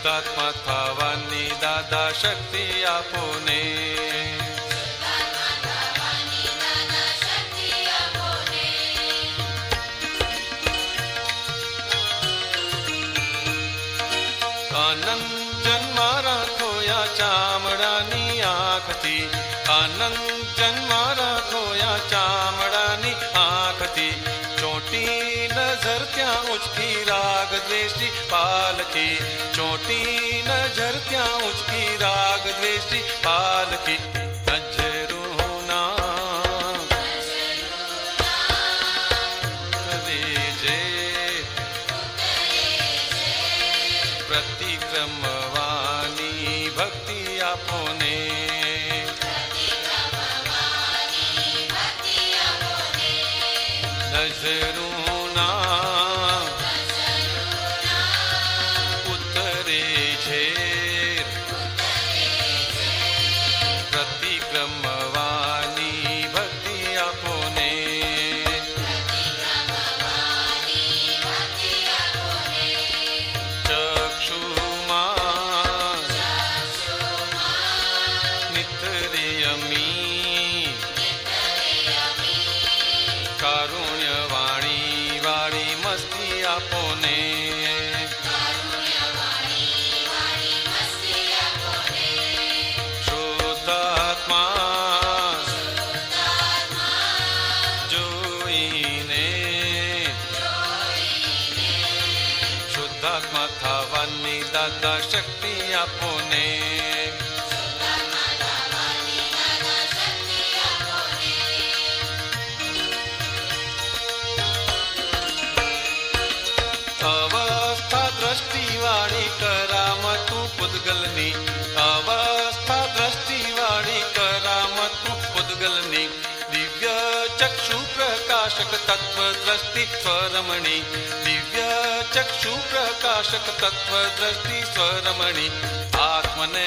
शुद्धात्मा थावांनी दादा शक्ती आपोने. आनंद जन्मा राखोयाच्या त्या उसकी राग द्वेषी पाल की चोटी नज़र क्या उसकी राग द्वेषी पाल की प्रतिक्रमवानी भक्ति आपोने नज़रों 따로 तत्वदृष्टि स्वरमणि। दिव्य चक्षुप्रकाशक तत्वदृष्टि स्वरमणि। आत्मने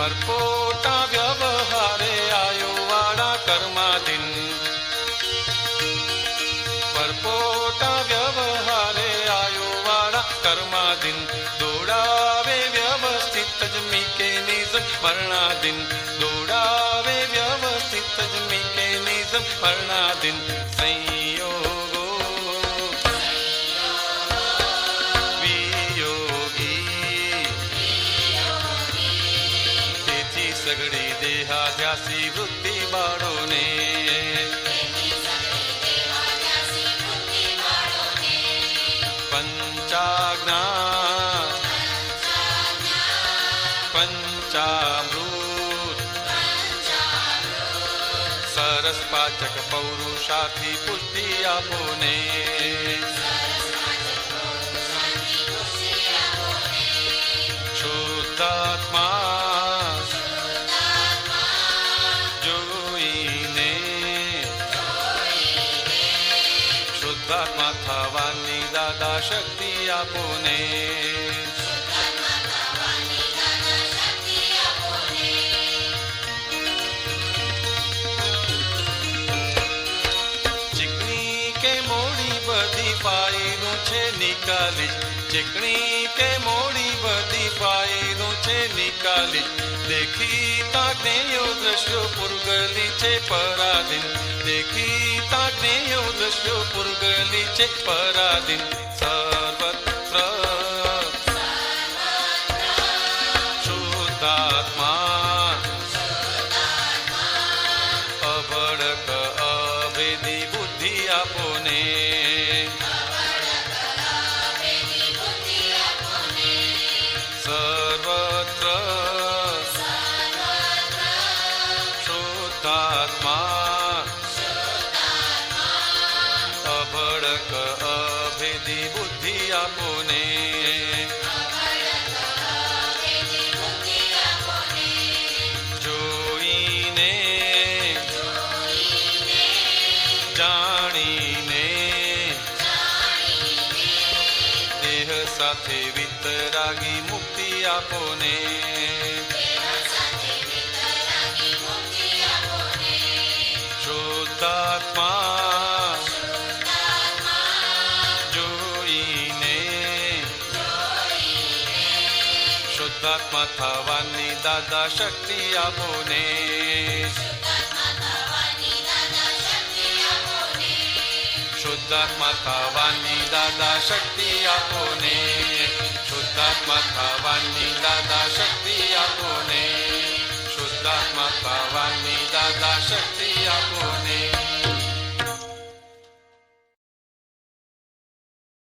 પરપોટા વ્યવહારે આયો વાળા કર્માધીન પરપોટા વ્યવહારે આયો વાળા કર્માધીન દોડાવે વ્યવસ્થિત જ મીકે નિજ વર્ણાધીન દોડાવે વ્યવસ્થિત જ મીકે નિજ પંચામૃત સરસ પાચક પૌરુષાથી પુષ્ટિ આપોને શુદ્ધાત્મા જોઈને શુદ્ધાત્મા થવાની દાદા શક્તિ આપોને છે નિકાલી ચીકણી કે મોડી બધી ફાઈલું છે નિકાલી દેખી તાગ્નેયો દ્રશ્યો પુરગલી છે પરાધીન દેખી તાગ્નેયો દ્રશ્યો પુરગલી છે પરાધીન शुद्धात्मा अभड़क अभेदी बुद्धि आपोने जोईने। जानीने। देह साथे वितरागी मुक्ति आपोने शुद्धात्मा थावा दादा शक्ति आपोने। शुद्धात्मा थावा दादा शक्ति आपोने। शुद्धात्मा थावा दादा शक्ति